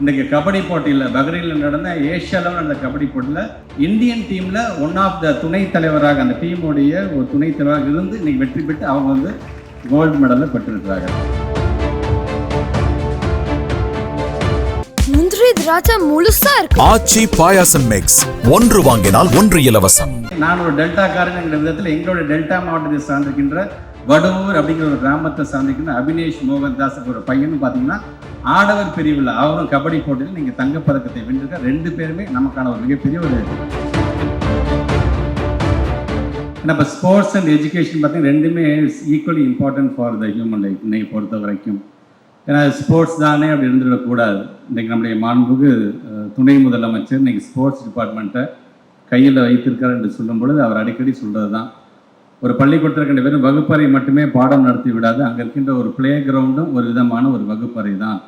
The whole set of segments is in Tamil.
இன்றைக்கி கபடி போட்டியில் பஹ்ரைனில் நடந்த ஏஷியாவில் நடந்த கபடி போட்டியில் இந்தியன் டீமில் ஒன் ஆஃப் த துணைத் தலைவராக அந்த டீமுடைய ஒரு துணைத் தலைவராக இருந்து இன்றைக்கி வெற்றி பெற்று அவங்க வந்து கோல்டு மெடலை பெற்றிருக்கிறார்கள். திராட்சை முழுசா இருக்கு. ஆச்சி பாயாசம் மிக்ஸ் ஒன்று வாங்கினால் ஒன்று இலவசம். நான் ஒரு டெல்டாக்காரன் என்கிற விதத்தில் எங்களோட டெல்டா மாவட்டத்தை சார்ந்திருக்கின்ற வடவூர் அப்படிங்கிற ஒரு கிராமத்தை சார்ந்திருக்கின்ற அபினேஷ் மோகன் தாஸுக்கு ஒரு பையன் பார்த்தீங்கன்னா ஆடவர் பிரிவில் அவரும் கபடி போட்டியில் நீங்கள் தங்கப்பதக்கத்தை வென்றிருக்க ரெண்டு பேருமே நமக்கான ஒரு மிகப்பெரிய ஒரு நம்ம ஸ்போர்ட்ஸ் அண்ட் எஜுகேஷன் பார்த்தீங்கன்னா ரெண்டுமே equally important for the human life பொறுத்த வரைக்கும் ஏன்னா ஸ்போர்ட்ஸ் தானே அப்படி இருந்துடக்கூடாது. இன்றைக்கி நம்முடைய மாண்புக்கு துணை முதலமைச்சர் இன்றைக்கி ஸ்போர்ட்ஸ் டிபார்ட்மெண்ட்டை கையில் வைத்திருக்கார் என்று சொல்லும் பொழுது அவர் அடிக்கடி சொல்கிறது தான். ஒரு பள்ளிக்கூடத்தில் இருக்கின்ற வெறும் வகுப்பறை மட்டுமே பாடம் நடத்தி விடாது. அங்கே இருக்கின்ற ஒரு பிளே கிரவுண்டும் ஒரு விதமான ஒரு வகுப்பறை தான்.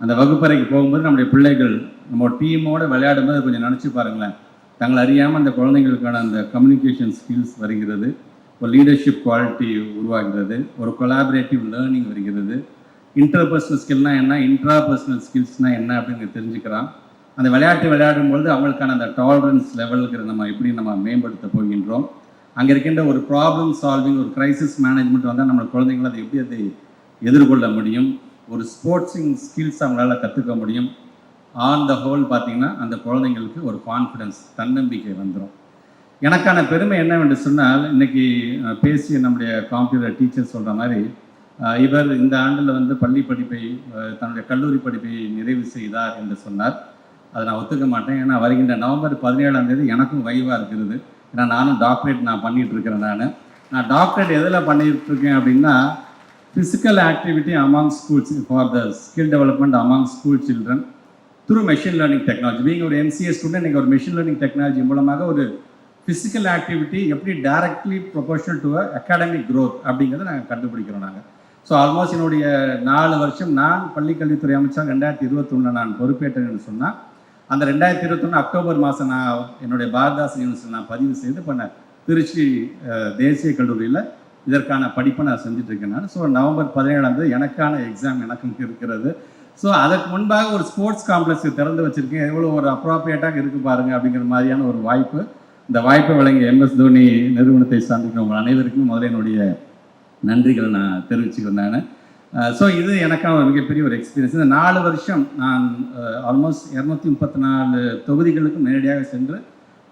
அந்த வகுப்பறைக்கு போகும்போது நம்முடைய பிள்ளைகள் நம்ம டீமோடு விளையாடும் போது கொஞ்சம் நினச்சி பாருங்களேன். தங்களை அறியாமல் அந்த குழந்தைங்களுக்கான அந்த கம்யூனிகேஷன் ஸ்கில்ஸ் வருகிறது. ஒரு லீடர்ஷிப் குவாலிட்டி உருவாகிறது. ஒரு கொலாபரேட்டிவ் லேர்னிங் வருகிறது. இன்டர்பர்சனல் ஸ்கில்னா என்ன இன்ட்ராபர்சனல் ஸ்கில்ஸ்னால் என்ன அப்படின்னு தெரிஞ்சுக்கிறான். அந்த விளையாட்டு விளையாடும் பொழுது அவங்களுக்கான அந்த டாலரன்ஸ் லெவலுக்கு நம்ம எப்படி நம்ம மேம்படுத்த போகின்றோம். அங்கே இருக்கின்ற ஒரு ப்ராப்ளம் சால்விங் ஒரு கிரைசிஸ் மேனேஜ்மெண்ட் வந்தால் நம்ம குழந்தைங்கள அதை எப்படி அதை எதிர்கொள்ள முடியும்? ஒரு ஸ்போர்ட்ஸிங் ஸ்கில்ஸ் அவங்களால கற்றுக்க முடியும். ஆன் த ஹோல் பார்த்தீங்கன்னா அந்த குழந்தைங்களுக்கு ஒரு கான்ஃபிடன்ஸ் தன்னம்பிக்கை வந்துடும் எனக்கான பெருமை என்னவென்று சொன்னால் இன்றைக்கி பேசிய நம்முடைய காம்ப்யூட்டர் டீச்சர் சொல்கிற மாதிரி இவர் இந்த ஆண்டில் வந்து பள்ளி படிப்பை தன்னுடைய கல்லூரி படிப்பை நிறைவு செய்தார் என்று சொன்னார். அதை நான் ஒத்துக்க மாட்டேன். ஏன்னா வருகின்ற நவம்பர் பதினேழாம் தேதி எனக்கும் வைவாக இருக்கிறது. ஏன்னா நானும் டாக்டரேட் நான் பண்ணிட்டு இருக்கிறேன் நான். நான் டாக்டரேட் எதில் பண்ணிட்டு இருக்கேன் அப்படின்னா physical activity among schools for the skill development among school children through machine learning technology நீங்கள் ஒரு எம்சிஏ ஸ்டூடெண்ட் நீங்கள் ஒரு மெஷின் லேர்னிங் டெக்னாலஜி மூலமாக ஒரு ஃபிசிக்கல் ஆக்டிவிட்டி எப்படி directly proportional to academic growth அப்படிங்கிறத நாங்கள் கண்டுபிடிக்கிறோம் நாங்கள் ஸோ ஆல்மோஸ்ட் என்னுடைய நாலு வருஷம் நான் பள்ளிக்கல்வித்துறை அமைச்சர் ரெண்டாயிரத்தி இருபத்தொன்னில் நான் பொறுப்பேற்றேன்னு சொன்னால் அந்த ரெண்டாயிரத்தி இருபத்தொன்று அக்டோபர் மாதம் நான் என்னுடைய பாரதாசன் யூனிவர்சிட்டி நான் பதிவு செய்து பண்ண திருச்சி தேசிய கல்லூரியில் இதற்கான படிப்பை நான் செஞ்சுட்டு இருக்கேன் நான். ஸோ நவம்பர் பதினேழாம் தேதி எனக்கான எக்ஸாம் எனக்கும் இருக்கிறது. ஸோ அதற்கு முன்பாக ஒரு ஸ்போர்ட்ஸ் காம்ப்ளெக்ஸ் திறந்து வச்சுருக்கேன். எவ்வளோ ஒரு அப்ராப்ரியேட்டாக இருக்கு பாருங்க அப்படிங்கிற மாதிரியான ஒரு வாய்ப்பு. இந்த வாய்ப்பை வழங்கிய எம்எஸ் தோனி நிறுவனத்தை சார்ந்திருக்கிற உங்கள் அனைவருக்கும் முதல்ல என்னுடைய நன்றிகளை நான் தெரிவிச்சுக்கிறேன் நான். ஸோ இது எனக்கான ஒரு மிகப்பெரிய ஒரு எக்ஸ்பீரியன்ஸ் இந்த நாலு வருஷம் நான் ஆல்மோஸ்ட் இரநூத்தி முப்பத்தி நாலு தொகுதிகளுக்கும் நேரடியாக சென்று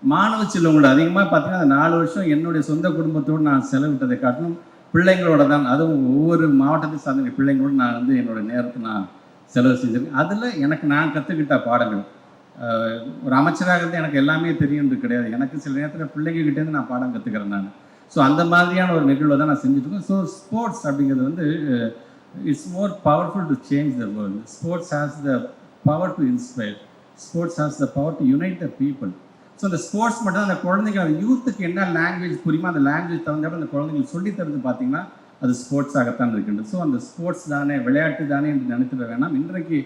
மாணவ செல்வங்களோட அதிகமாக பார்த்தீங்கன்னா அந்த நாலு வருஷம் என்னுடைய சொந்த குடும்பத்தோடு நான் செலவிட்டதை காட்டிலும் பிள்ளைங்களோட தான் அதுவும் ஒவ்வொரு மாவட்டத்தை சார்ந்த பிள்ளைங்களோடு நான் வந்து என்னோட நேரத்தை நான் செலவு செஞ்சிருக்கேன். அதில் எனக்கு நான் கற்றுக்கிட்ட பாடங்கள் ஒரு அமைச்சராக இருந்து எனக்கு எல்லாமே தெரியும்னு கிடையாது. எனக்கு சில நேரத்தில் பிள்ளைங்க கிட்டேருந்து நான் பாடம் கற்றுக்கிறேன் நான். ஸோ அந்த மாதிரியான ஒரு நிகழ்வை தான் நான் செஞ்சுட்டு இருக்கேன். ஸோ ஸ்போர்ட்ஸ் அப்படிங்கிறது வந்து it's more powerful to change the world sports has the power to inspire sports has the power to unite the people so அந்த ஸ்போர்ட்ஸ் மட்டும் அந்த குழந்தைங்க அந்த யூத்துக்கு என்ன லாங்குவேஜ் புரியுமோ அந்த லாங்குவேஜ் தகுந்தாப்புல அந்த குழந்தைங்களுக்கு சொல்லித் தருது பார்த்தீங்கன்னா அது ஸ்போர்ட்ஸாகத்தான் இருக்கின்றது. ஸோ அந்த ஸ்போர்ட்ஸ் தானே விளையாட்டு தானே என்று நினைத்துட வேணாம். இன்றைக்கு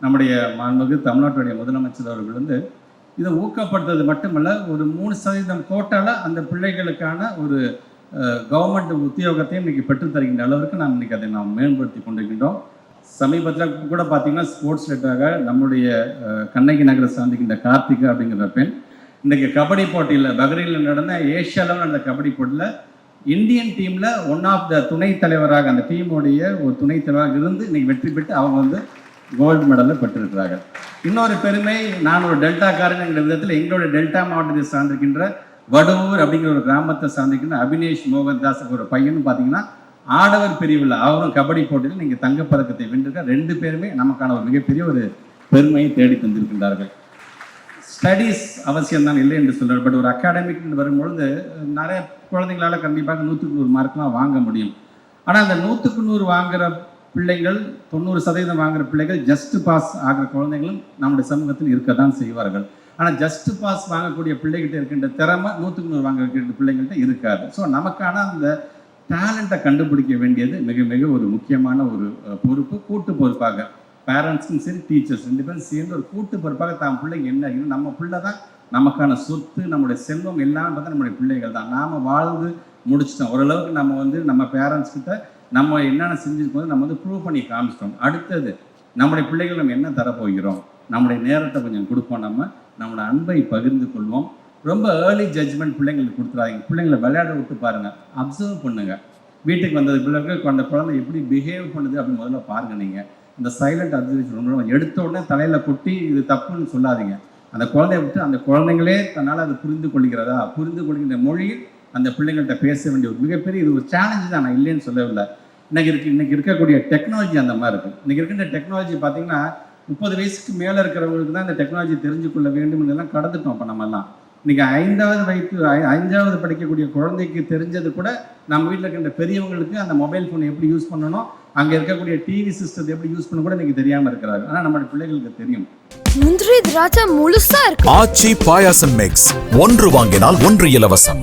நம்முடைய மாண்புமிகு தமிழ்நாட்டுடைய முதலமைச்சர் அவர்கள் வந்து இதை ஊக்கப்படுத்துறது மட்டுமல்ல ஒரு மூணு சதவீதம் கோட்டால அந்த பிள்ளைகளுக்கான ஒரு கவர்மெண்ட் உத்தியோகத்தையும் இன்னைக்கு பெற்றுத் தருகின்ற அளவிற்கு நாம் இன்னைக்கு அதை நாம் மேம்படுத்தி கொண்டிருக்கின்றோம். சமீபத்தில் கூட பார்த்தீங்கன்னா ஸ்போர்ட்ஸ் ரிலேட்டாக நம்முடைய கண்ணகி நகரை சார்ந்திருக்கின்ற கார்த்திகா அப்படிங்கிற பெண் இன்றைக்கு கபடி போட்டியில் பஹ்ரைனில் நடந்த ஏஷியாவில் நடந்த கபடி போட்டியில் இந்தியன் டீமில் ஒன் ஆஃப் த துணைத் தலைவராக அந்த டீமுடைய ஒரு துணைத் தலைவராக இருந்து இன்னைக்கு வெற்றி பெற்று அவங்க வந்து கோல்டு மெடலை பெற்றிருக்கிறார்கள். இன்னொரு பெருமை நான் ஒரு டெல்டாக்காரன் என்கிற விதத்தில் எங்களோட டெல்டா மாவட்டத்தை சார்ந்திருக்கின்ற வடவூர் அப்படிங்கிற ஒரு கிராமத்தை சார்ந்திருக்கின்ற அபினேஷ் மோகன்தாஸுக்கு ஒரு பையன் பார்த்தீங்கன்னா ஆடவர் பிரிவில் அவரும் கபடி போட்டியில் நீங்கள் தங்கப்பதக்கத்தை வென்றிருக்க ரெண்டு பேருமே நமக்கான ஒரு மிகப்பெரிய ஒரு பெருமையை தேடி தந்திருக்கின்றார்கள். ஸ்டடீஸ் அவசியம் தான் இல்லை என்று சொல்கிறார் பட் ஒரு அகாடமிக் வரும்பொழுது நிறைய குழந்தைங்களால் கண்டிப்பாக நூற்றுக்கு நூறு மார்க்லாம் வாங்க முடியும். ஆனால் அந்த நூற்றுக்கு நூறு வாங்குற பிள்ளைகள் தொண்ணூறு சதவீதம் வாங்குற பிள்ளைகள் ஜஸ்ட் பாஸ் ஆகிற குழந்தைகளும் நம்முடைய சமூகத்தில் இருக்க தான் செய்வார்கள். ஆனால் ஜஸ்ட் பாஸ் வாங்கக்கூடிய பிள்ளைகிட்ட இருக்கின்ற திறமை நூற்றுக்கு நூறு வாங்கக்கூடிய பிள்ளைங்கள்ட்ட இருக்காது. ஸோ நமக்கான அந்த டேலண்ட்டை கண்டுபிடிக்க வேண்டியது மிக மிக ஒரு முக்கியமான ஒரு பொறுப்பு. கூட்டு பொறுப்பாக பேரண்ட்ஸும் சரி டீச்சர்ஸ் ரெண்டு பேரும் சேர்ந்து ஒரு கூட்டு பொறுப்பாக தான் பிள்ளைங்க என்ன நம்ம பிள்ளை தான் நமக்கான சொத்து நம்முடைய செல்வம் எல்லாம் பார்த்தா நம்முடைய பிள்ளைகள் தான். நாம் வாழ்ந்து முடிச்சிட்டோம். ஓரளவுக்கு நம்ம வந்து நம்ம பேரண்ட்ஸ் கிட்ட நம்ம என்னென்ன செஞ்சிருக்கோம் நம்ம வந்து ப்ரூவ் பண்ணி காமிச்சிட்டோம். அடுத்தது நம்முடைய பிள்ளைகள் நம்ம என்ன தரப்போகிறோம்? நம்முடைய நேரத்தை கொஞ்சம் கொடுப்போம் நம்ம. நம்மளோட அன்பை பகிர்ந்து கொள்வோம். ரொம்ப ஏர்லி ஜட்ஜ்மெண்ட் பிள்ளைங்களுக்கு கொடுத்துறாதீங்க பிள்ளைங்களை விளையாட விட்டு பாருங்கள் அப்சர்வ் பண்ணுங்கள் வீட்டுக்கு வந்தது பிள்ளைகளுக்கு அந்த குழந்தை எப்படி பிஹேவ் பண்ணுது அப்படின்னு முதல்ல பாருங்க நீங்கள் அந்த சைலண்ட் அப்சர்வேஷன் ரொம்ப எடுத்த உடனே தலையில் கொட்டி இது தப்புன்னு சொல்லாதீங்க. அந்த குழந்தைய விட்டு அந்த குழந்தைங்களே தன்னால் அது புரிந்து கொள்கிறதா? புரிந்து கொள்கின்ற மொழியில் அந்த பிள்ளைங்கள்ட்ட பேச வேண்டிய ஒரு மிகப்பெரிய இது ஒரு சேலஞ்சு தான். நான் இல்லைன்னு சொல்லவில்லை. இன்னைக்கு இருக்கு இன்னைக்கு இருக்கக்கூடிய டெக்னாலஜி அந்த மாதிரி இருக்கு. இன்னைக்கு இருக்கின்ற டெக்னாலஜி பார்த்தீங்கன்னா முப்பது வயசுக்கு மேலே இருக்கிறவங்களுக்கு தான் இந்த டெக்னாலஜி தெரிஞ்சு கொள்ள வேண்டும் இதெல்லாம் கடந்துட்டோம் இப்போ நம்ம எல்லாம் இன்னைக்கு ஐந்தாவது வயது ஐந்தாவது படிக்கக்கூடிய குழந்தைக்கு தெரிஞ்சது கூட நம்ம வீட்டில் இருக்கின்ற பெரியவங்களுக்கு அந்த மொபைல் ஃபோன் எப்படி யூஸ் பண்ணணும் அங்கே இருக்கக்கூடிய டிவி சிஸ்டத்தை எப்படி யூஸ் பண்ண கூட இன்னைக்கு தெரியாமல் இருக்கிறாரு ஆனால் நம்ம பிள்ளைகளுக்கு தெரியும். முந்திரி திராட்சை முழுசா இருக்கு. ஆச்சி பாயாசம் மிக்ஸ் ஒன்று வாங்கினால் ஒன்று இலவசம்.